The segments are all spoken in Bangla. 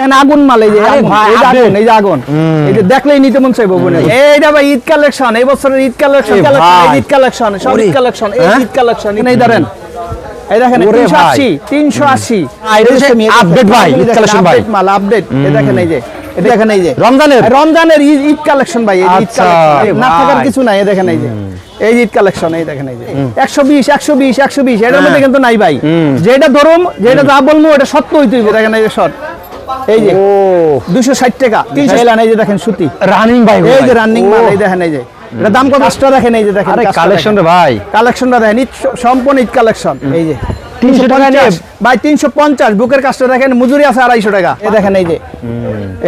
এখানে আগুন মাল এই যে আগুন, এই যে আগুন এই যে আগুন এই যে দেখলেই নিতে মন চাইব বোনে এইটা ভাই ঈদ কালেকশন এই বছরের ঈদ কালেকশন ঈদ কালেকশন সব ঈদ কালেকশন এই হ্যাঁ? ঈদ কালেকশন এই ধরেন এই দেখেন ওরে তিনশো ভাই। আশি তিনশো আশি আহ, এটা হচ্ছে update ভাই, ঈদ collection ভাই। মাল আপডেট এই দেখেন এই যে এটা দেখেন এই যে রমজানের? রমজানের ঈদ কালেকশন ভাই ঈদ আচ্ছা, না থাকার কিছু নাই দেখেন এই যে এই ঈদ কালেকশন এই দেখেন এই যে একশো বিশ একশো বিশ একশো বিশ এটার মধ্যে কিন্তু নাই ভাই যেটা ধরুন যেটা যা বলব এটা সত্য হইতে দেখেন এই যে শর্ট এই যে ও দুশো ষাট টাকা তিনশো এলান এই যে দেখেন সুতি। রানিং ভাই এই যে রানিং মাল এই দেখেন এই যে। এটা দাম কত? কাজটা দেখেন এই যে দেখেন আরে কালেকশন ভাই। কালেকশনটা দেখেন সম্পূর্ণ ঈদ কালেকশন। এই যে। 300 টাকা নিয়ে- ভাই তিনশো পঞ্চাশ। বুকের কাজটা দেখেন মজুরি আছে আড়াইশো টাকা। এই দেখেন এই যে।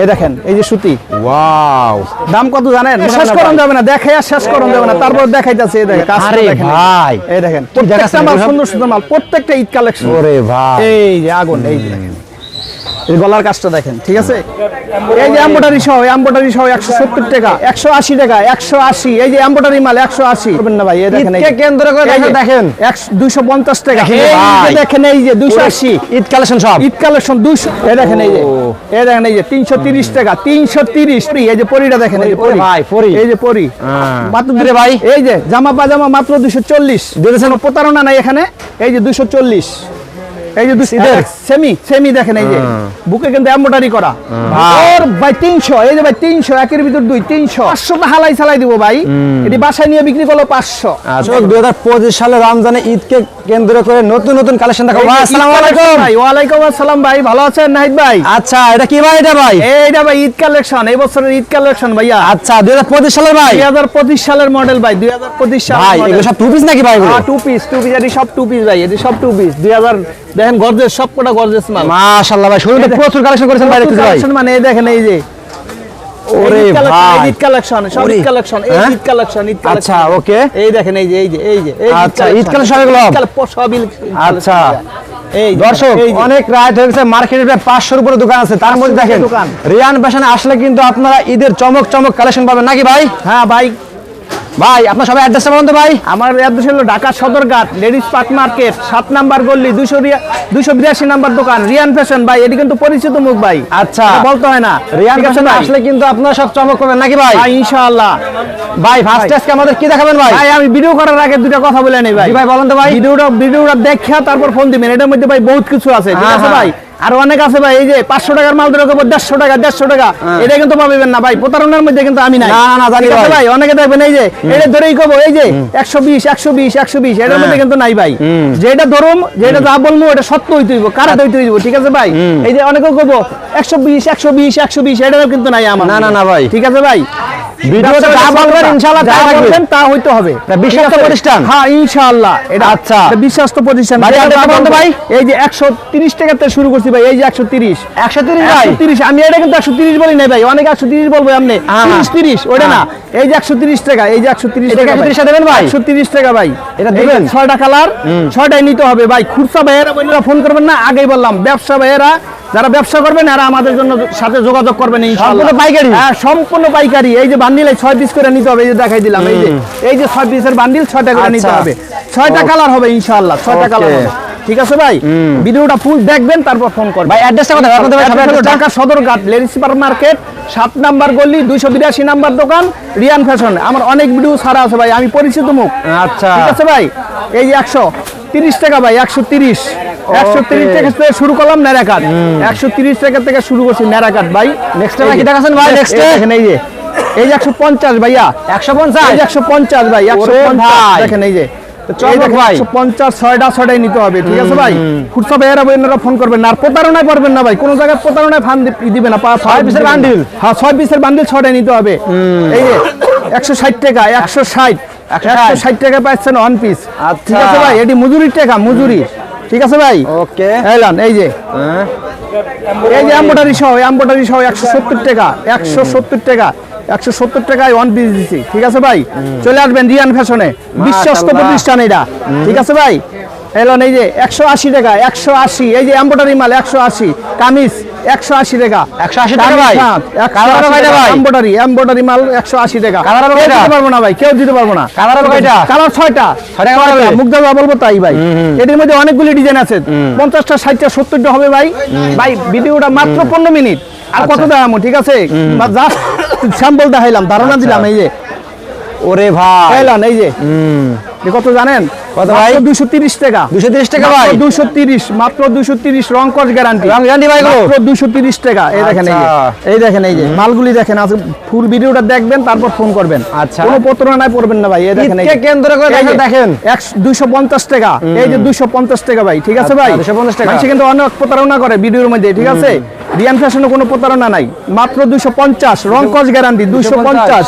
এই দেখেন এই যে সুতি। ওয়াও। দাম কত জানেন? শেষ করুন যাবে না দেখে আর শেষ করুন যাবে না। তারপর দেখাইতেছে এই দেখেন কাজটা দেখেন। ভাই। এই দেখেন প্রত্যেকটা মাল সুন্দর সুন্দর মাল প্রত্যেকটা ঈদ কালেকশন। ওরে ভাই। এই যে আগুন এই দেখেন এই গলার কাজটা দেখেন ঠিক আছে? এই যে এম্বোটারি সহ এম্বোটারি সহ একশো সত্তর টাকা একশো আশি টাকা একশো আশি এই যে এম্বোটারি মাল একশো আশি। করবেন না ভাই দেখেন। কেন্দ্র করে দেখেন। দুইশো পঞ্চাশ টাকা দেখেন এই যে দুইশো আশি। ঈদ কালেকশন সব। ঈদ কালেকশন দুইশো এই দেখেন এই যে। এই দেখেন এই যে তিনশো তিরিশ টাকা তিনশো তিরিশ। এই যে পরিটা দেখেন এই যে পরি, পরি। ভাই, পরি। এই যে পরি। হ্যাঁ। মাত্র ভাই। এই যে জামা পাজামা মাত্র দুশো চল্লিশ। প্রতারণা নাই এখানে। এই যে দুশো চল্লিশ। এই যে ঈদের? সেমি সেমি দেখেন এই যে। বুকে কিন্তু এম্বোটারি করা। ভাই। ভাই তিনশো এই যে ভাই তিনশো একের ভিতর দুই তিনশো। পাঁচশো তো হালাই চালাই দিব ভাই। এটি বাসায় নিয়ে বিক্রি করল পাঁচশো। আচ্ছা দুই হাজার পঁচিশ সালে রমজানে ঈদকে কেন্দ্র করে নতুন নতুন কালেকশন দেখাবো। আসসালামু আলাইকুম। ভাই ওয়ালাইকুম আসসালাম ভাই ভালো আছেন নাহিদ ভাই? আচ্ছা এটা কি ভাই এটা ভাই? এইটা ভাই ঈদ কালেকশন এই বছরের ঈদ কালেকশন ভাইয়া। আচ্ছা দুই হাজার পঁচিশ সালের ভাই? দুই হাজার পঁচিশ সালের মডেল ভাই দুই হাজার পঁচিশ ভাই এগুলো সব টু পিস নাকি ভাই? টু পিস টু পিস এটি সব টু পিস ভাই এটি সব টু পিস দুই হাজার দেখেন গর্জেস সব কটা গর্জেস মাল মাশাআল্লাহ ভাই শুরুতে প্রচুর কালেকশন করেছেন ভাই দেখতেছি ভাই কালেকশন মানে এই দেখেন এই যে ওরে ভাই। ঈদ কালেকশন সব। ঈদ কালেকশন এই? ঈদ কালেকশন ঈদ কালেকশন আচ্ছা ওকে এই দেখেন এই যে এই যে এই যে আচ্ছা, ঈদ collection এগুলো? সব আচ্ছা। এই দর্শক অনেক রাইট হয়ে গেছে মার্কেটে প্রায় পাঁচশোর উপরে দোকান আছে তার মধ্যে দেখেন রিয়ান ফ্যাশনে আসলে কিন্তু আপনারা ঈদের চমক চমক কালেকশন পাবেন নাকি ভাই হ্যাঁ ভাই ভাই আপনার সবাই অ্যাড্রেসটা বলুন তো ভাই। আমার অ্যাড্রেস হলো Dhaka Sadarghat ladies park market সাত নাম্বার গল্লি দুশো দুশো বিরাশি নাম্বার দোকান রিয়ান ফ্যাশন। ভাই এটি কিন্তু পরিচিত মুখ ভাই। আচ্ছা। বলতে হয় না। রিয়ান ফ্যাশনে? আসলে কিন্তু আপনারা সব চমক পাবেন নাকি ভাই? ইনশাআল্লাহ। ভাই ফার্স্ট আজকে আমাদের কি দেখাবেন ভাই? ভাই আমি ভিডিও করার আগে দুটো কথা বলে নেই ভাই। ভাই বলেন তো ভাই। ভিডিওটা ভিডিওটা দেখা তারপর ফোন দিবেন। এটার মধ্যে ভাই বহুত কিছু আছে। ঠিক হ্যাঁ, আছে হ্যাঁ। ভাই? আর অনেক আছে ভাই এই যে পাঁচশো টাকার মাল ধরে কেবল দেড়শো টাকা দেড়শো টাকা। এটা কিন্তু পাবেন না ভাই প্রতারণার মধ্যে কিন্তু আমি নাই। না, না, না, জানি ভাই। অনেকে দেখবেন এই যে এটা ধরেই কবো এই যে একশো বিশ একশো বিশ একশো বিশ এটার মধ্যে কিন্তু নাই ভাই। যেটা ধরুন যেটা যা বলব এটা সত্য হইতে হইব কারা হইতে হইব ঠিক আছে ভাই? এই যে অনেকে কবো একশো বিশ একশো বিশ একশো বিশ এটাও কিন্তু নাই আমার। না, না, না, ভাই। ঠিক আছে ভাই? ভিডিওতে যা বলবেন ইনশাআল্লাহ যা তাই তা হইতে হবে। এটা বিশ্বস্ত প্রতিষ্ঠান? হ্যাঁ ইনশাআল্লাহ। এটা আচ্ছা। বিশ্বস্ত প্রতিষ্ঠান। ভাই? এই যে একশো তিরিশ টাকা থেকে শুরু করছি ভাই এই যে একশো তিরিশ একশো তিরিশ তিরিশ আমি এটা কিন্তু একশো তিরিশ বলি নাই ভাই অনেক একশো তিরিশ বলব আপনি হ্যাঁ, তিরিশ হ্যাঁ। তিরিশ ওটা না হ্যাঁ। এই যে একশো তিরিশ টাকা এই যে একশো তিরিশ টাকা 130 দেবেন ভাই? একশো তিরিশ টাকা ভাই এটা দিবেন? ছয়টা কালার ছয়টাই নিতে হবে ভাই খুরসা ভাইয়েরা ফোন করবেন না আগেই বললাম ব্যবসা ভাইয়েরা যারা ব্যবসা করবেন এরা আমাদের জন্য সাথে যোগাযোগ করবেন সম্পূর্ণ পাইকারি? হ্যাঁ সম্পূর্ণ পাইকারি এই যে বান্ডিল এই ছয় পিস করে নিতে হবে এই যে দেখাই দিলাম এই যে এই যে ছয় পিসের বান্ডিল ছয়টা করে নিতে আচ্ছা। হবে ছয়টা কালার হবে ইনশাআল্লাহ ছয়টা. কালার হবে ঠিক আছে ভাই? ভিডিওটা ফুল দেখবেন তারপর ফোন করবেন। ভাই অ্যাড্রেসটা কোথায়? আপনাদের Dhaka Sadarghat lady super market সাত নাম্বার গল্লি দুইশো বিরাশি নাম্বার দোকান রিয়ান ফ্যাশন। আমার অনেক ভিডিও ছাড়া আছে ভাই আমি পরিচিত মুখ। আচ্ছা। ঠিক আছে ভাই? এই যে একশো তিরিশ টাকা ভাই একশো তিরিশ। একশো তিরিশ টাকা থেকে শুরু করলাম ন্যাড়াকাট একশো তিরিশ টাকা থেকে শুরু করছি ন্যাড়াকাট ভাই। টাকা কি দেখাচ্ছেন ভাই? Next এ? দেখেন এই যে। এই যে একশো পঞ্চাশ ভাইয়া। একশো পঞ্চাশ? এই একশো পঞ্চাশ ভাই একশো পঞ্চাশ। ভাই। দেখেন এই যে। চমক এই দেখেন, ভাই। 150 ছয়টা ছয়টাই নিতে হবে ঠিক আছে ভাই? খুচরা ভাইয়েরা বইনেরা ফোন করবেন আর প্রতারণায় পারবেন না ভাই। কোনো জায়গায় প্রতারণায় ফান দিবে না। ছয় পিসের বান্ডিল? হ্যাঁ ছয় পিসের বান্ডিল ছয়টাই নিতে হবে। এই যে একশো ষাট টাকা একশো ষাট। একশো ষাট। টাকা পাচ্ছেন ওয়ান পিস। ঠিক আছে ভাই এটি মজুরির টাকা মজুরি। ঠিক আছে ভাই? ওকে। এলান এই যে। হ্যাঁ। এই যে এম্বোটারি সহ এম্বোটারি সহ একশো সত্তর টাকা একশো সত্তর টাকা। একশো সত্তর টাকায় ওয়ান পিস দিচ্ছি ঠিক আছে ভাই? চলে আসবেন রিয়ান ফ্যাশনে বিশ্বস্ত প্রতিষ্ঠান এটা। ঠিক আছে ভাই? এলো এই যে একশো আশি টাকা একশো আশি। এই যে মাল একশো আশি। কামিজ একশো আশি টাকা। 180 টাকা ভাই? কালার হবে ভাই? এম্বয়ডারি এম্বয়ডারি মাল একশো আশি টাকা। কালার দিতে পারব না ভাই কেউ দিতে পারব না। কালার কয়টা? কালার ছয়টা? মুগ্ধা বলব তাই ভাই। এদের মধ্যে অনেকগুলি ডিজাইন আছে। পঞ্চাশটা ষাটটা সত্তরটা হবে ভাই। ভাই ভিডিওটা মাত্র পনেরো মিনিট। আর কত দেখামো ঠিক আছে? জাস্ট স্যাম্পল দেখাইলাম ধারণা দিলাম এই যে। ওরে ভাই। এই যে। কত জানেন? কত ভাই? দুশো তিরিশ টাকা। 230 টাকা ভাই? দুশো তিরিশ মাত্র দুশো তিরিশ রং কস গ্যারান্টি রং guarantee ভাই মাত্র দুশো তিরিশ টাকা। এই দেখেন এই যে। আচ্ছা। এই দেখেন এই যে। মালগুলি দেখেন আজ ফুল ভিডিওটা দেখবেন তারপর ফোন করবেন। আচ্ছা। কোনো প্রতারণায় পড়বেন না ভাই এই দেখেন এই। কেন্দ্র করে এই যে, দেখেন, দেখেন। একশো- 250 টাকা। এই যে 250 টাকা ভাই ঠিক আছে আচ্ছা, ভাই? 250 টাকা। মানুষে কিন্তু অনেক প্রতারণা করে ভিডিওর মধ্যে ঠিক আছে? রিয়ান ফ্যাশনে কোনো প্রতারণা নাই। মাত্র 250 রং কস গ্যারান্টি 250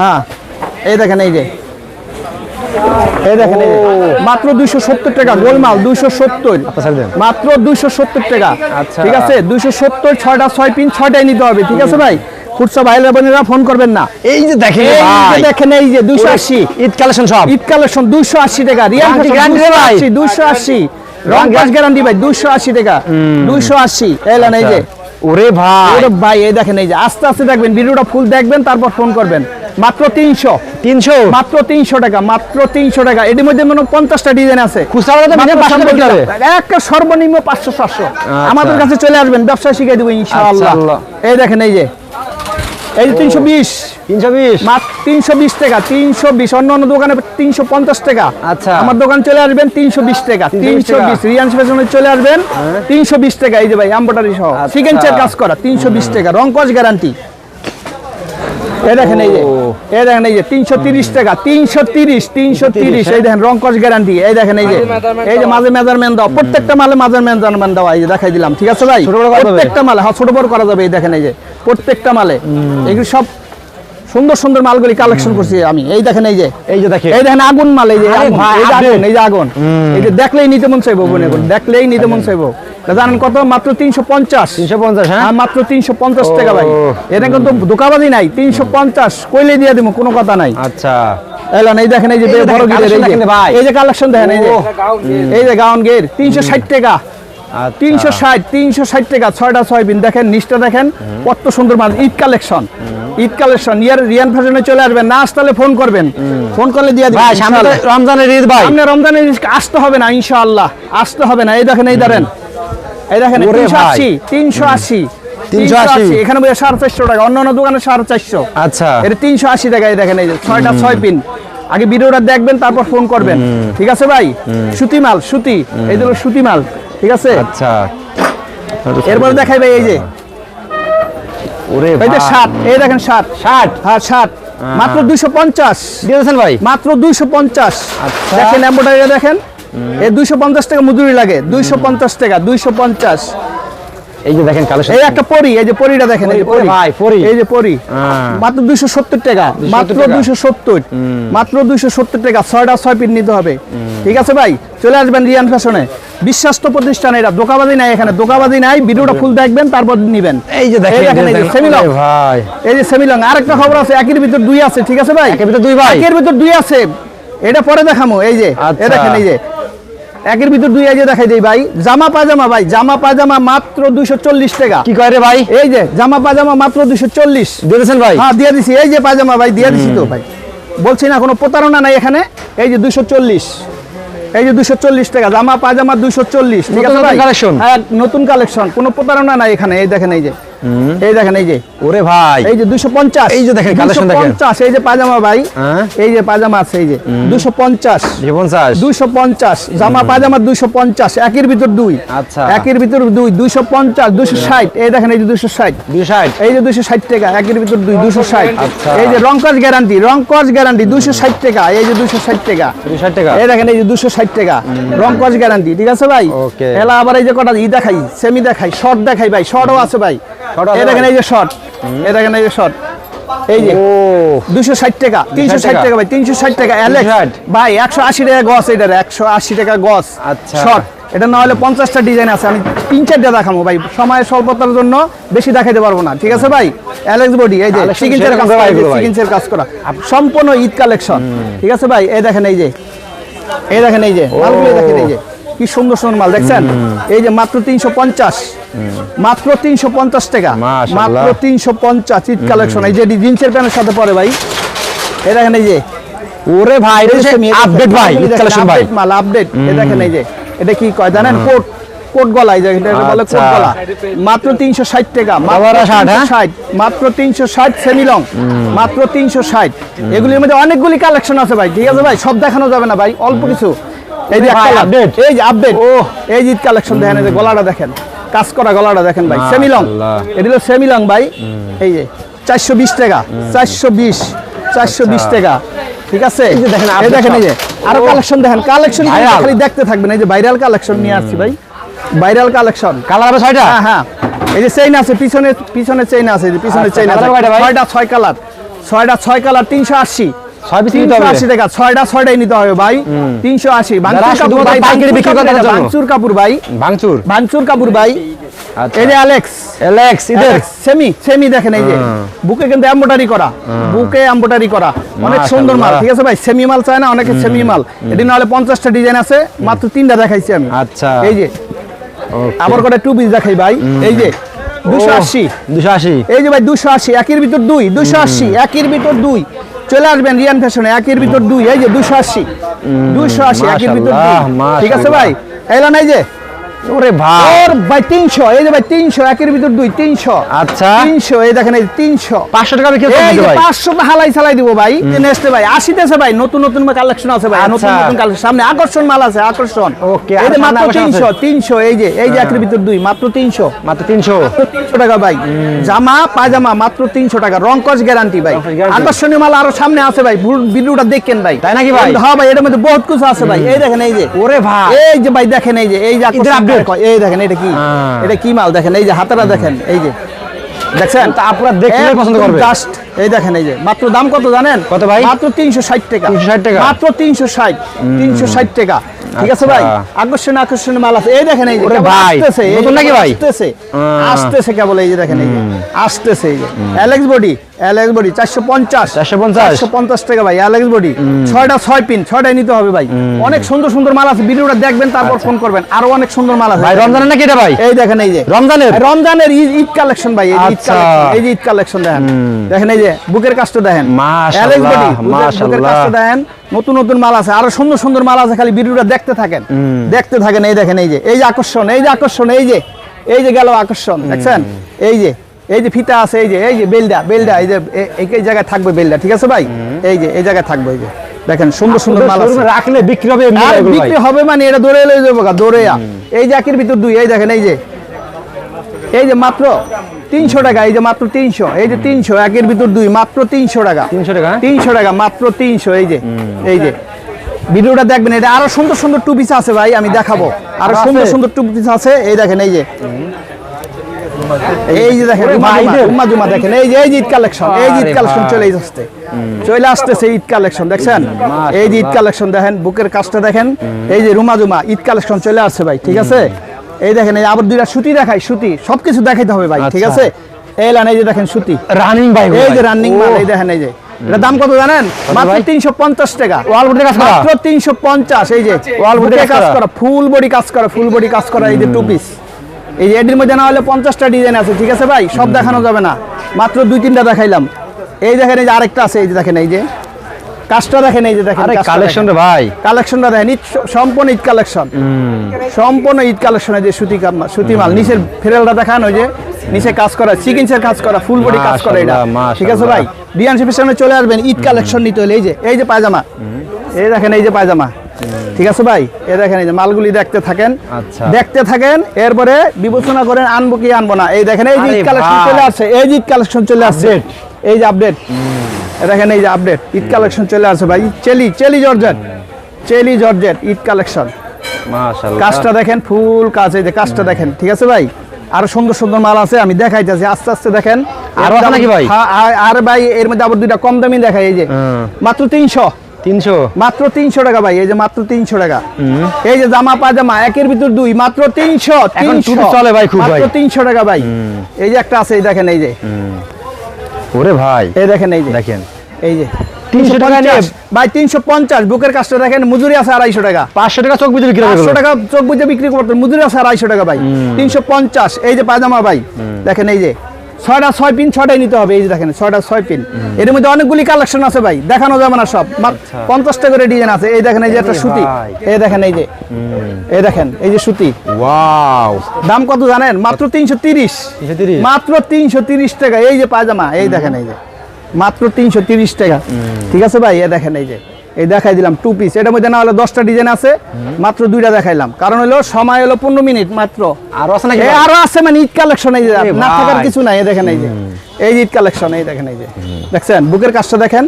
হ্যাঁ এই দেখেন এই যে। এই দেখেন এই যে। মাত্র 270 টাকা গোলমাল 270 আচ্ছা, দেন। মাত্র 270 টাকা। আচ্ছা। ঠিক আছে? 270 ছয়টা ছয় পিন ছয়টাই নিতে হবে। ঠিক আছে ভাই? খুচরা ভাইরা বোনেরা ফোন করবেন না। এই যে দেখেন এই যে দেখেন এই যে 280 ঈদ কালেকশন সব। ঈদ কালেকশন 280 টাকা। রিয়াল Guarantee, guarantee রে ভাই। 280 রং পাস গ্যারান্টি ভাই 280 টাকা। 280 এলেন এই যে। ওরে ভাই। ওরে ভাই এই দেখেন এই যে আস্তে আস্তে দেখবেন ভিডিওটা ফুল দেখবেন তারপর ফোন করবেন। মাত্র 300 তিনশো? মাত্র 300 টাকা মাত্র 300 টাকা। এর মধ্যে মনে 50টা ডিজাইন আছে। খুচরা হলে তো minimum মাত্র 500 টাকা হবে। একটা সর্বনিম্ন পাঁচশো সাতশো। আমাদের কাছে চলে আসবেন ব্যবসা শিখিয়ে দেবো ইনশাআল্লাহ। আচ্ছা, এই দেখেন এই যে। এই যে তিনশো বিশ। মাত্র তিনশো বিশ টাকা তিনশো বিশ। অন্য অন্য দোকানে তিনশো পঞ্চাশ টাকা। আচ্ছা। আমার দোকান চলে আসবেন তিনশো বিশ টাকা। 320 তিনশো টাকা। বিশ রিয়ান্স ফ্যাশনে চলে আসবেন তিনশো বিশ টাকা। এই যে ভাই সহ। আচ্ছা। কাজ করা টাকা। রং কস গ্যারান্টি এই দেখেন এই যে। দেখেন এই যে তিনশো তিরিশ টাকা তিনশো তিরিশ তিনশো তিরিশ। এই দেখেন রং কস গ্যারান্টি এই দেখেন এই যে এই যে মাঝে মেজারমেন্ট দাও। প্রত্যেকটা মালে মাঝে মেজারমেন্ট দাও। এই যে দেখাই দিলাম। ঠিক আছে ভাই? ছোট বড় করা যাবে? প্রত্যেকটা মালে হ্যাঁ ছোট বড় করা যাবে। এই দেখেন এই যে প্রত্যেকটা মালে। এগুলো সব সুন্দর সুন্দর মালগুলি কালেকশন করছি আমি। এই দেখেন এই যে। এই যে দেখেন। এই দেখেন আগুন মাল এই যে আগুন, এই যে আগুন। এই যে দেখলেই নিতে মন চাইব মনে করুন দেখলেই নিতে মন চাইব। জানেন কত? মাত্র তিনশো পঞ্চাশ। তিনশো পঞ্চাশ হ্যাঁ? মাত্র তিনশো পঞ্চাশ টাকা ভাই। এটা কিন্তু দোকাবাজি নাই। তিনশো পঞ্চাশ কইলে দিয়ে দিব কোনো কথা নাই। আচ্ছা। এলান এই দেখেন এই যে বড় দেখেন, গিরের এই দেখেন যে। ভাই। এই যে কালেকশন দেখেন এই যে। এই যে গাউন গের তিনশো ষাট টাকা। তিনশো ষাট তিনশো ষাট টাকা ছয়টা ছয় বিন দেখেন নিচটা দেখেন কত সুন্দর মাল। ঈদ কালেকশন। ঈদ কালেকশন। ইয়ার রিয়ান ফ্যাশনে চলে আসবেন। না আসলে ফোন করবেন। ফোন করলে দিয়ে দিবেন ভাই সামনে রমজানের ঈদ ভাই। সামনে রমজানের ঈদ আসতে হবে না ইনশাআল্লাহ আসতে হবে না। এই দেখেন এই ধরেন। এই দেখেন ওরে তিনশো ভাই। আশি তিনশো আশি। 380 এখানে সাড়ে চারশো টাকা। অন্য অন্য দোকানে সাড়ে চারশো। আচ্ছা। এটা তিনশো আশি টাকা এই দেখেন এই যে ছয়টা ছয় পিন আগে ভিডিওটা দেখবেন তারপর ফোন করবেন। ঠিক আছে ভাই? সুতি মাল সুতি। এই হলো সুতি মাল ঠিক আছে? আচ্ছা। এরপরে দেখাই ভাই এই যে। ওরে ভাই শার্ট এই দেখেন শার্ট ষাট? হ্যাঁ শার্ট মাত্র দুইশো পঞ্চাশ। দিয়েছেন ভাই? মাত্র দুইশো পঞ্চাশ। আচ্ছা। দেখেন এম্বোটারি দেখেন। এই দুইশো পঞ্চাশ টাকা মজুরি লাগে। দুইশো পঞ্চাশ টাকা দুইশো পঞ্চাশ। এই যে দেখেন কালেকশন এই একটা পরি এই যে পরিটা দেখেন এই যে পরি ভাই, পরি। এই যে পরি। হ্যাঁ। মাত্র দুইশো সত্তর টাকা মাত্র টাকা। দুইশো সত্তর। মাত্র দুইশো সত্তর টাকা নিতে হবে। ঠিক আছে ভাই চলে আসবেন রিয়ান ফ্যাশনে। বিশ্বাস্ত প্রতিষ্ঠান এটা দোকাবাজি নাই এখানে দোকাবাজি নাই। ভিডিওটা ফুল দেখবেন তারপর নিবেন। এই যে দেখেন এই যে সেমিলং। ভাই। এই যে সেমিলং আরেকটা খবর আছে একের ভিতর দুই আছে ঠিক আছে ভাই? একের ভিতর দুই ভাই? একের ভিতর দুই আছে। এটা পরে দেখামো এই যে আচ্ছা। দেখেন এই যে। একের ভিতর দুই এই দেখাই দেই ভাই। জামা পাজামা ভাই জামা পাজামা মাত্র দুইশো চল্লিশ টাকা। কি কয় রে ভাই? এই যে জামা পাজামা মাত্র দুশো চল্লিশ। দিয়েছেন ভাই? হ্যাঁ দিয়ে দিছি। এই যে পাজামা ভাই দিয়ে দিছি তো ভাই। বলছি না কোনো প্রতারণা নাই এখানে। এই যে দুশো চল্লিশ। এই যে দুশো চল্লিশ টাকা জামা পাজামা দুশো চল্লিশ। ঠিক আছে নতুন হ্যাঁ নতুন কালেকশন কোনো প্রতারণা নাই এখানে এই দেখেন এই যে। এই দেখেন এই যে ওরে ভাই এই যে দুশো পঞ্চাশ এই যে দেখেন। পঞ্চাশ এই যে পাজামা ভাই হ্যাঁ? এই যে পাজামা আছে এই যে দুশো পঞ্চাশ পঞ্চাশ দুইশো পঞ্চাশ জামা পাজামা দুইশো পঞ্চাশ একের ভিতর দুই আচ্ছা। একের ভিতর দুই দুইশো পঞ্চাশ দুইশো ষাট এই দেখেন এই যে দুইশো ষাট দুই ষাট এই যে দুশো ষাট টাকা একের ভিতর দুই দুশো ষাট আচ্ছা। এই যে রংকস গ্যারান্টি রংকস গ্যারান্টি দুশো ষাট টাকা এই যে দুশো ষাট টাকা দুই ষাট টাকা এই দেখেন এই যে দুশো ষাট টাকা রংকস গ্যারান্টি ঠিক আছে ভাই. এলা আবার এই যে কটা ই দেখাই সেমি দেখাই শর্ট দেখাই ভাই শর্টও আছে ভাই দেখেন এই যে শর্ট এই দেখেন এই যে শর্ট এই যে দুশো ষাট টাকা তিনশো ষাট টাকা। ভাই তিনশো ষাট টাকা। অ্যালেক্স ভাই একশো আশি টাকা গছ এটার একশো আশি টাকা গছ আচ্ছা। শর্ট এটা না হলে পঞ্চাশটা ডিজাইন আছে আমি তিন চারটা দেখাবো ভাই। সময় স্বল্পতার জন্য বেশি দেখাইতে পারব না ঠিক আছে ভাই? অ্যালেক্স বডি এই যে সিকিন্সের কাজ করা কাজ করা। সম্পূর্ণ ঈদ কালেকশন ঠিক আছে ভাই? এই দেখেন এই যে এই দেখেন এই যে মালগুলো দেখেন এই যে। কি সুন্দর সুন্দর মাল দেখছেন? এই যে মাত্র তিনশো পঞ্চাশ। মাত্র তিনশো পঞ্চাশ টাকা। মাত্র তিনশো পঞ্চাশ ঈদ কালেকশন। এই যে জিন্সের প্যান্টের সাথে পরে ভাই। দেখেন এই যে। ওরে ভাই আপডেট ভাই আপডেট মাল আপডেট দেখেন এই যে। এটা কি কয় জানেন? কোট কোট গলা এই যে এটা বলে কোট আচ্ছা। গলা। মাত্র 360 টাকা। মাত্র বাবারা ষাট, হ্যাঁ? 360 মাত্র 360 সেমি লং মাত্র 360 এগুলির মধ্যে অনেকগুলি কালেকশন আছে ভাই। ঠিক আছে ভাই? সব দেখানো যাবে না ভাই। অল্প কিছু। এই যে update। এই যে আপডেট ও এই যে কালেকশন দেখেন এই যে গলাটা দেখেন। কাজ করা গলাটা দেখেন ভাই। সেমি লং মাশাআল্লাহ। এটা হলো সেমি লং ভাই এই যে 420 টাকা। 420 420 টাকা। ঠিক আছে? এই যে দেখেন, এই দেখেন এই যে। আরও কালেকশন দেখেন। কালেকশন। খালি দেখতে থাকবেন। এই যে ভাইরাল কালেকশন নিয়ে আসছি ভাই। ভাইরাল কালেকশন কালার হবে ছয়টা? হ্যাঁ হ্যাঁ। এই যে চেইন আছে পিছনে পিছনে চেইন আছে এই যে পিছনে আচ্ছা, চেইন আছে। colour ছয়টা ছয় কালার ছয়টা ছয় কালার তিনশো আশি। নিতে হবে? আশি টাকা ছয়টা ছয়টাই নিতে হবে ভাই। তিনশো আশি। যারা শুধুমাত্র পাইকারি বিক্রি করার জন্য। ভাঙচুর কাপুর ভাই। ভাঙচুর ভাঙচুর কাপুর ভাই। এই যে অ্যালেক্স এলেক্স ঈদের সেমি সেমি দেখেন এই যে। বুকে কিন্তু এম্বোটারি করা। বুকে এম্বোটারি করা। অনেক সুন্দর মাল ঠিক আছে ভাই? সেমি মাল চায় না অনেকে সেমি মাল। এটি নাহলে পঞ্চাশটা ডিজাইন আছে মাত্র তিনটা দেখাইছি আমি। আচ্ছা। এই যে। আবার করে টু পিস দেখাই ভাই। এই যে দুশো আশি। দুশো আশি। এই যে ভাই দুশো আশি একের ভিতর দুই দুশো আশি একের ভিতর দুই। চলে আসবেন রিয়ান ফ্যাশনে একের ভিতর দুই এই যে দুশো আশি। দুশো আশি একের ভিতর ঠিক আছে ভাই? এলান এই যে? ওরে ভাই। ওর ভাই তিনশো এই যে ভাই তিনশো একের ভিতর দুই তিনশো। আচ্ছা। তিনশো এই দেখেন এই তিনশো। পাঁচশো টাকা বিক্রি এই ভাই। পাঁচশো হালাই চালাই দিব ভাই। নেক্সটে ভাই আশিতেছে ভাই নতুন নতুন কালেকশন আছে ভাই নতুন আচ্ছা। নতুন কালেকশন সামনে আকর্ষণ মাল আছে আকর্ষণ। Okay, এই যে মাত্র? তিনশো তিনশো এই যে এই যে একের ভিতর দুই মাত্র তিনশো। মাত্র তিনশো। তিনশো টাকা ভাই। জামা পায়জামা মাত্র তিনশো টাকা। রং কস গ্যারান্টি ভাই। আকর্ষণীয় মাল আরও সামনে আছে ভাই। ভিডিওটা দেখেন ভাই। তাই নাকি ভাই? হ্যাঁ ভাই এটার মধ্যে বহুত কিছু আছে ভাই। এই দেখেন এই যে। ওরে ভাই। এই যে ভাই দেখেন এই যে। এই যে এই দেখেন এটা কি? হ্যাঁ। এটা কি মাল? দেখেন এই যে হাতাটা দেখেন এই যে। দেখছেন? তা আপনারা দেখলে পছন্দ করবে। জাস্ট এই দেখেন এই যে। মাত্র দাম কত জানেন? কত ভাই? মাত্র তিনশো ষাট টাকা। 360 টাকা? মাত্র তিনশো ষাট। তিনশো ষাট টাকা। ঠিক আছে ভাই? আচ্ছা। আকর্ষণ মাল আছে। এই দেখেন এই যে ভাই, নতুন নাকি ভাই? আসতেছে আসতেছে কেবল এই যে দেখেন এই যে আসতেছে এই যে। অ্যালেক্স বডি অ্যালেক্স বডি চারশো পঞ্চাশ। 450? টাকা ভাই অ্যালেক্স বডি ছয়টা ছয় পিন ছয়টাই নিতে হবে ভাই। অনেক সুন্দর সুন্দর মাল আছে ভিডিওটা দেখবেন তারপর ফোন করবেন। আরও অনেক সুন্দর মাল আছে। ভাই রমজানের নাকি এটা ভাই? এই দেখেন এই যে। রমজানের? রমজানের ঈদ কালেকশন ভাই এই যে ঈদ আচ্ছা। কালেকশন এই যে ঈদ কালেকশন দেখেন। দেখেন এই যে বুকের কাজটা দেখেন। মাশাআল্লাহ, বুকের কাজটা দেখেন। নতুন নতুন মাল আছে আরও সুন্দর সুন্দর মাল আছে খালি ভিডিওটা দেখতে থাকেন। দেখতে থাকেন এই দেখেন এই যে এই যে আকর্ষণ এই যে আকর্ষণ এই যে এই যে গেল আকর্ষণ দেখছেন? এই যে এই যে ফিতা আছে এই যে এই যে বেলডা বেলডা এই যে এই জায়গায় থাকবে বেলডা ঠিক আছে ভাই? এই যে এই জায়গায় থাকবে এই যে দেখেন সুন্দর সুন্দর মাল আছে। রাখলে বিক্রি হবে। বিক্রি হবে মানে এটা দৌড়ে লয়ে যাব গা, দৌড়ে এই যে একের ভিতর দুই এই দেখেন এই যে এই যে মাত্র তিনশো টাকা এই যে মাত্র তিনশো এই যে তিনশো একের ভিতর দুই মাত্র তিনশো টাকা। 300 টাকা? তিনশো টাকা মাত্র তিনশো এই যে এই যে। ভিডিওটা দেখবেন এটা আরও সুন্দর সুন্দর টু পিস আছে ভাই আমি দেখাবো। আরও আরও সুন্দর সুন্দর টু পিস আছে এই দেখেন এই যে। এই যে দেখেন। উম্মা জুমা দেখেন এই যে এই যে ঈদ কালেকশন এই যে ঈদ কালেকশন চলে আসছে। চলে আসতেছে ঈদ কালেকশন দেখছেন? এই যে ঈদ কালেকশন দেখেন বুকের কাজটা দেখেন এই যে রুমা জুমা ঈদ কালেকশন চলে আসছে ভাই ঠিক আছে? এই দেখেন এই আবার দুইটা সুতি দেখাই সুতি। সবকিছু দেখাইতে হবে ভাই ঠিক আচ্ছা। আছে? এই লান এই যে দেখেন সুতি। রানিং ভাই এই যে রানিং মাল এই দেখেন এই যে। এটা দাম কত জানেন? মাত্র ভাই? তিনশো পঞ্চাশ টাকা। ওয়াল বুটে কাজ করা? মাত্র তিনশো পঞ্চাশ এই যে। ওয়াল বুটে বুকে কাজ করা? ফুল বডি কাজ করা ফুল বডি কাজ করা এই যে টু পিস এই যে এটির মধ্যে না হলে পঞ্চাশটা ডিজাইন আছে ঠিক আছে ভাই? সব দেখানো যাবে না। মাত্র দুই তিনটা দেখাইলাম। এই দেখেন এই যে আরেকটা আছে এই যে দেখেন এই যে। কাজটা দেখেন এই যে দেখেন আরে কালেকশন রে ভাই। কালেকশনটা দেখেন সম্পূর্ণ ঈদ কালেকশন সম্পূর্ণ ঈদ কালেকশন যে সুতি সুতি মাল। নিচের ফেরেলটা দেখান ওই যে নিচে কাজ করা সিকিন্সের কাজ করা ফুল বডি কাজ করা এটা। ঠিক আছে ভাই? বিয়ান শিপের সামনে চলে আসবেন ঈদ কালেকশন নিতে হলে। এই যে এই যে পায়জামা। এই দেখেন এই যে পায়জামা। ঠিক আছে ভাই? এই দেখেন এই যে মালগুলি দেখতে থাকেন। আচ্ছা। দেখতে থাকেন এরপরে বিবেচনা করেন আনব কি আনব না। এই দেখেন এই যে ঈদ কালেকশন চলে আসছে এই যে ঈদ কালেকশন চলে আসছে। এই যে আপডেট দেখেন এই যে আপডেট ঈদ কালেকশন চলে আসে ভাই। চেলি চেলি জর্জেট চেলি জর্জেট ঈদ কালেকশন কাজটা দেখেন ফুল কাজ এই যে কাজটা দেখেন ঠিক আছে ভাই? আরও সুন্দর সুন্দর মাল আছে আমি দেখাইতেছি আস্তে আস্তে দেখেন। আরও নাকি ভাই? আর- ভাই এর মধ্যে আবার দুইটা কম দামি দেখাই এই যে। মাত্র তিনশো। তিনশো? মাত্র তিনশো টাকা ভাই এই যে মাত্র তিনশো টাকা। এই যে জামা পাজামা একের ভিতর দুই মাত্র তিনশো তিনশো। চলে ভাই খুব মাত্র। তিনশো টাকা ভাই। এই যে একটা আছে এই দেখেন এই যে। ওরে ভাই। এই দেখেন এই যে। দেখেন। এই যে। 300 টাকা নিয়ে ভাই তিনশো পঞ্চাশ। বুকের কাজটা দেখেন মজুরি আছে আড়াইশো টাকা। পাঁচশো টাকা চোখ বুঝে বিক্রি পাঁচশো টাকা চোখ বুঝে বিক্রি করতে মজুরি আছে আড়াইশো টাকা ভাই। তিনশো পঞ্চাশ। এই যে পায়জামা ভাই। দেখেন এই যে। ছয়টা ছয় পিন ছয়টাই নিতে হবে এই যে দেখেন ছয়টা ছয় পিন এর মধ্যে অনেকগুলি কালেকশন আছে ভাই দেখানো যাবে না সব। মাত্র পঞ্চাশটা করে ডিজাইন আছে। এই দেখেন এই যে একটা সুতি। এই দেখেন এই যে। এই দেখেন এই যে সুতি। ওয়াও। দাম কত জানেন? মাত্র তিনশো তিরিশ। মাত্র তিনশো তিরিশ টাকা। এই যে পায়জামা এই দেখেন এই যে। মাত্র তিনশো তিরিশ টাকা। ঠিক আছে ভাই? এ দেখেন এই যে। এই দেখাই দিলাম টু পিস এটার মধ্যে না হলে দশটা ডিজাইন আছে মাত্র দুইটা দেখাইলাম। কারণ হলো সময় হলো পনেরো মিনিট মাত্র। আরও আছে নাকি আরও আছে মানে ঈদ কালেকশন এই যে না থাকার কিছু নাই দেখেন এই যে। এই ঈদ কালেকশন এই দেখেন এই যে। দেখছেন? বুকের কাজটা দেখেন।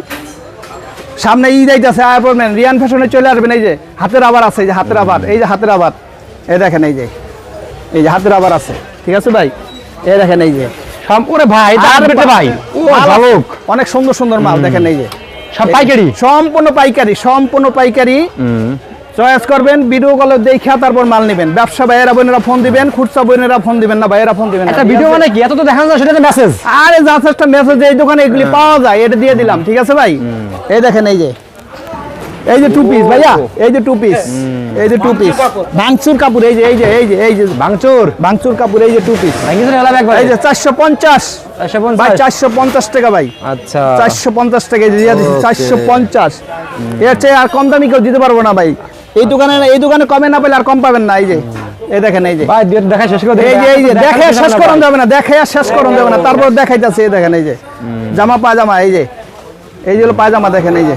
সামনে ঈদ আইতাছে আয় পড়বেন। রিয়ান ফ্যাশনে চলে আসবেন এই যে হাতের আবার আছে এই যে হাতের আবার এই যে হাতের আবার। এই দেখেন এই যে। এই যে হাতের আবার আছে। ঠিক আছে ভাই? এই দেখেন এই যে। সম্পূর্ণ ভাই ভাই। অনেক সুন্দর সুন্দর মাল দেখেন এই যে। সব পাইকারি? সম্পূর্ণ পাইকারি সম্পূর্ণ পাইকারি। চয়েস করবেন ভিডিও কলে দেখা তারপর মাল নেবেন। ব্যবসা ভাইয়েরা বোনেরা ফোন দিবেন খুচরা বোনেরা ফোন দিবেন না ভাইয়েরা ফোন দিবেন একটা ভিডিও মানে কি? এত তো দেখা যায় সেটা মেসেজ আরে চেষ্টা মেসেজ এই দোকানে এগুলি পাওয়া যায় এটা দিয়ে দিলাম ঠিক আছে ভাই? এই দেখেন এই যে। এই যে টু পিস ভাইয়া এই যে টু পিস এই যে টু পিস ভাঙচুর কাপড়। এই যে এই যে এই যে এই যে। ভাঙচুর ভাঙচুর কাপড় এই যে টু পিস এই যে চারশো পঞ্চাশ। ভাই চারশো পঞ্চাশ টাকা ভাই। আচ্ছা। চারশো পঞ্চাশ টাকা দিয়ে দিচ্ছি চারশো পঞ্চাশ। এর চেয়ে আর কম দামি কেউ দিতে পারব না ভাই। এই দোকানে এই দোকানে কমে না পেলে আর কম পাবেন না এই যে। এই দেখেন এই যে। ভাই দেখা শেষ করে এই যে এই যে দেখে শেষ করুন যাবে না দেখে আর শেষ করুন যাবে না। তারপর দেখাইতেছে এই দেখেন এই যে। জামা পায়জামা এই যে। এই যে হলো পায়জামা দেখেন এই যে।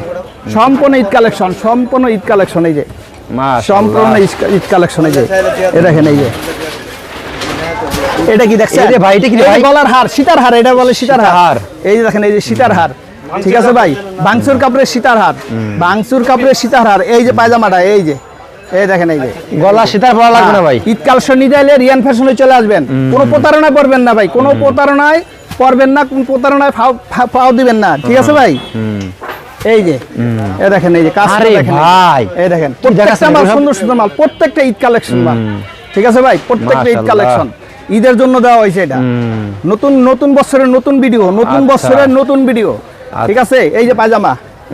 সম্পূর্ণ ঈদ কালেকশন সম্পূর্ণ ঈদ কালেকশন এই যে। সম্পূর্ণ ঈদ- কালেকশন এই যে। এই দেখেন এই যে। এটা কি দেখছেন? এই ভাই, এটা কি ভাই? গলার হার সীতার হার এটা বলে সীতার হার। এই যে দেখেন এই যে সীতার হার। ঠিক আছে ভাই? বাংসুর কাপড়ের সীতার হার। বাংসুর কাপড়ের সীতার হার। এই যে পায়জামাটা এই যে। এই দেখেন এই যে। গলা সীতার পড়া লাগবে না ভাই। ঈদ কালেকশন নিতে এলে রিয়ান ফ্যাশনে চলে আসবেন। কোনো প্রতারণায় পড়বেন না ভাই। কোনো প্রতারণায় পড়বেন না কোন প্রতারণায় ফাও দিবেন না। ঠিক আছে ভাই? এই যে এই দেখেন এই যে কাজটা দেখেন। ভাই। এই দেখেন প্রত্যেকটা মাল সুন্দর সুন্দর মাল প্রত্যেকটা ঈদ কালেকশন মাল। ঠিক আছে ভাই? প্রত্যেকটা ঈদ কালেকশন ঈদের জন্য দেওয়া হয়েছে এটা। নতুন নতুন বছরের নতুন ভিডিও নতুন আচ্ছা। বছরের নতুন ভিডিও ঠিক আছে? এই যে পায়জামা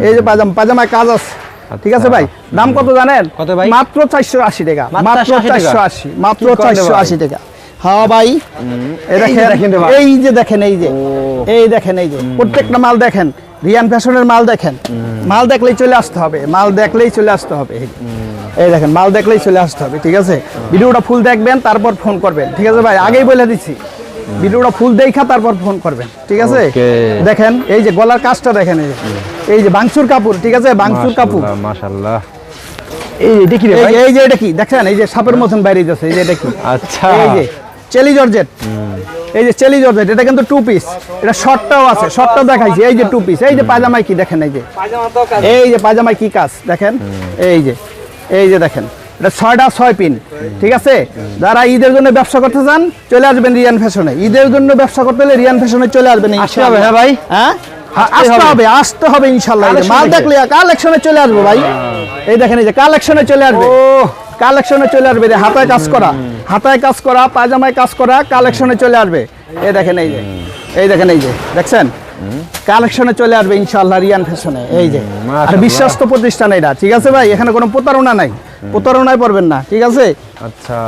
এই যে পায়জামা পায়জামায় কাজ আছে। ঠিক আছে আচ্ছা। ভাই? দাম কত জানেন? কত ভাই? মাত্র চারশো আশি টাকা। মাত্র মাত্র 480 চারশো আশি মাত্র কি করেন রে চারশো ভাই? আশি টাকা। হ্যাঁ ভাই। এই দেখেন। এই যে দেখেন এই যে। এই দেখেন এই যে। প্রত্যেকটা মাল দেখেন। রিয়ান ফ্যাশনের মাল দেখেন। মাল দেখলেই চলে আসতে হবে মাল দেখলেই চলে আসতে হবে। এই দেখেন মাল দেখলেই চলে আসতে হবে ঠিক আছে? ভিডিওটা ফুল দেখবেন তারপর ফোন করবেন ঠিক আছে ভাই? আগেই বলে দিচ্ছি ভিডিওটা ফুল দেখা তারপর ফোন করবেন ঠিক আছে? দেখেন এই যে গলার কাজটা দেখেন এই যে। এই যে বাংসুর কাপড় ঠিক আছে? বাংসুর কাপড় মাশাআল্লাহ এই এটা কি এই যে- যে এটা কি? দেখছেন? এই যে সাপের মতন বাইরে যাচ্ছে এই যে এটা কি? আচ্ছা। এই যে চেলি জর্জেট। এই যে চেলি জর্জেট এটা কিন্তু টু পিস এটা শর্টটাও আছে শর্টটাও দেখাইছি। এই যে টু পিস এই যে পায়জামায় কি দেখেন এই যে? এই যে পায়জামায় কি কাজ দেখেন? এই যে এই যে দেখেন। এটা ছয়টা ছয় পিন ঠিক আছে? যারা ঈদের জন্য ব্যবসা করতে চান চলে আসবেন রিয়ান ফ্যাশনে। ঈদের জন্য ব্যবসা করতে হলে রিয়ান ফ্যাশনে চলে আসবেন আসতে হবে হ্যাঁ ভাই? হ্যাঁ? আসতে আসতে হবে। আসতে হবে ইনশাল্লাহ মাল দেখলে কালেকশনে চলে আসব ভাই। এই দেখেন এই যে কালেকশনে চলে আসবে। কালেকশনে চলে আসবে হাতায় কাজ করা। হাতায় কাজ করা পায়জামায় কাজ করা কালেকশনে চলে আসবে। এই দেখেন এই যে এই দেখেন এই যে দেখছেন? কালেকশনে চলে আসবে ইনশাআল্লাহ রিয়ান ফ্যাশনে এই যে। আর। বিশ্বস্ত প্রতিষ্ঠান এটা ঠিক আছে ভাই? এখানে কোনো প্রতারণা নাই। প্রতারণায় পড়বেন না ঠিক আছে? আচ্ছা।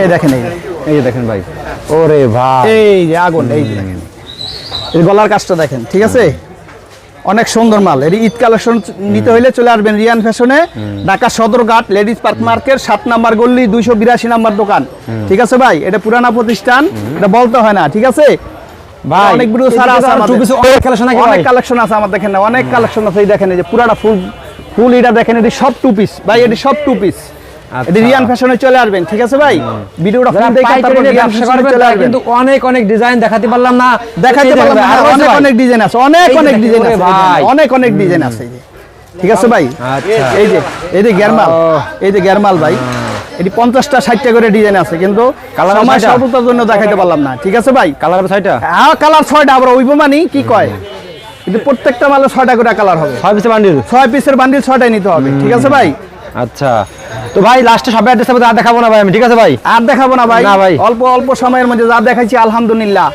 এই দেখেন এই এই যে দেখেন ভাই। ওরে ভাই। এই যে আগুন এই যে দেখেন। এই গলার কাজটা দেখেন ঠিক আছে? অনেক সুন্দর মাল। এর ঈদ কালেকশন নিতে হইলে চলে আসবেন রিয়ান ফ্যাশনে। Dhaka Sadarghat ladies park market সাত নাম্বার গল্লি দুইশো বিরাশি নাম্বার দোকান। ঠিক আছে ভাই? এটা পুরানা প্রতিষ্ঠান এটা বলতে হয় না ঠিক আছে? ভাই অনেক ভিডিও আছে অনেক কালেকশন নাকি অনেক কালেকশন আছে আমার দেখেন না অনেক কালেকশন আছে এই দেখেন এই যে পুরাটা ফুল ফুল এটা দেখেন এটি সব টু পিস ভাই এটি সব টু পিস রিয়ান ফ্যাশনে চলে আসবেন ঠিক আছে ভাই? ভিডিওটা ফুল দেখে তারপর রিয়ান ফ্যাশনে চলে আসবেন। কিন্তু অনেক অনেক ডিজাইন দেখাতে পারলাম না। দেখাতে পারলাম না, অনেক অনেক ডিজাইন আছে অনেক অনেক ডিজাইন আছে ভাই। অনেক অনেক ডিজাইন আছে ঠিক আছে ভাই? আচ্ছা। এই যে এই যে গ্যারমাল এই যে গ্যারমাল ভাই এটি পঞ্চাশটা ষাটটা করে ডিজাইন আছে কিন্তু কালার সময়? স্বল্পতার জন্য দেখাইতে পারলাম না ঠিক আছে ভাই? কালার ছয়টা? হ্যাঁ কালার ছয়টা আবার ওইব মানি কি কয়? কিন্তু প্রত্যেকটা মালে ছয়টা করে কালার হবে। ছয় পিসে বান্ডিল ছয় পিসের বান্ডিল ছয়টাই নিতে হবে ঠিক আছে ভাই? আচ্ছা। তো ভাই লাস্টে সবাই অ্যাড্রেস আর দেখাবো না ভাই আমি ঠিক আছে ভাই? আর দেখাবো না ভাই। না ভাই। অল্প অল্প সময়ের মধ্যে যা দেখাইছি আলহামদুলিল্লাহ।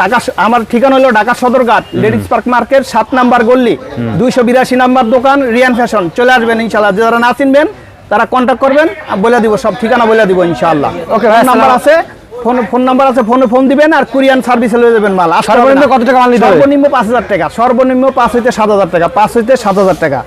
ঢাকা আমার ঠিকানা হলো Dhaka Sadarghat ladies park market সাত নাম্বার গল্লি দুইশো বিরাশি নাম্বার দোকান রিয়ান ফ্যাশন। চলে আসবেন ইনশাল্লাহ যারা না চিনবেন তারা কন্ট্যাক্ট করবেন বলে দিব সব ঠিকানা বলে দিব Okay, ভাই, নাম্বার আছে ফোন ফোন নাম্বার আছে ফোনে ফোন দিবেন আর কুরিয়ান সার্ভিসে লয়ে যাবেন মাল। সর্বনিম্ন কত টাকা মাল নিতে সর্বনিম্ন পাঁচ হাজার টাকা সর্বনিম্ন পাঁচ হইতে সাত হাজার টাকা পাঁচ হইতে সাত হাজার টাকা।